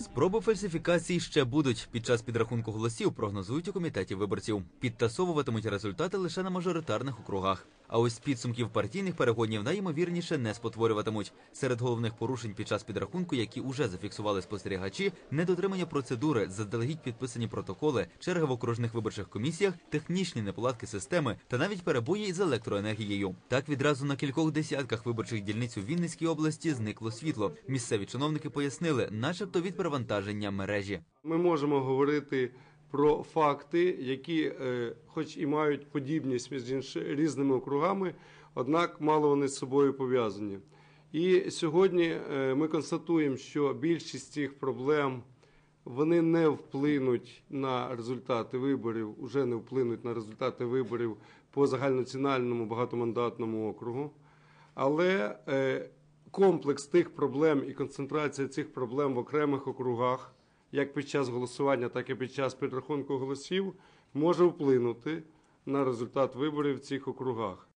Спроби фальсифікації ще будуть. Під час підрахунку голосів прогнозують у комітеті виборців. Підтасовуватимуть результати лише на мажоритарних округах. А ось підсумків партійних перегонів найімовірніше не спотворюватимуть. Серед головних порушень під час підрахунку, які уже зафіксували спостерігачі, недотримання процедури, заздалегідь підписані протоколи, черги в окружних виборчих комісіях, технічні неполадки системи та навіть перебої із електроенергією. Так відразу на кількох десятках виборчих дільниць у Вінницькій області зникло світло. Місцеві чиновники пояснили, начебто від перевантаження мережі. Ми можемо говорити про факти, які, е, хоч і мають подібність між різними округами, однак мало вони з собою пов'язані. І сьогодні е, ми констатуємо, що більшість цих проблем вони не вплинуть на результати виборів, уже не вплинуть на результати виборів по загальнонаціональному багатомандатному округу. Але е, комплекс тих проблем і концентрація цих проблем в окремих округах, як під час голосування, так і під час підрахунку голосів, може вплинути на результат виборів в цих округах.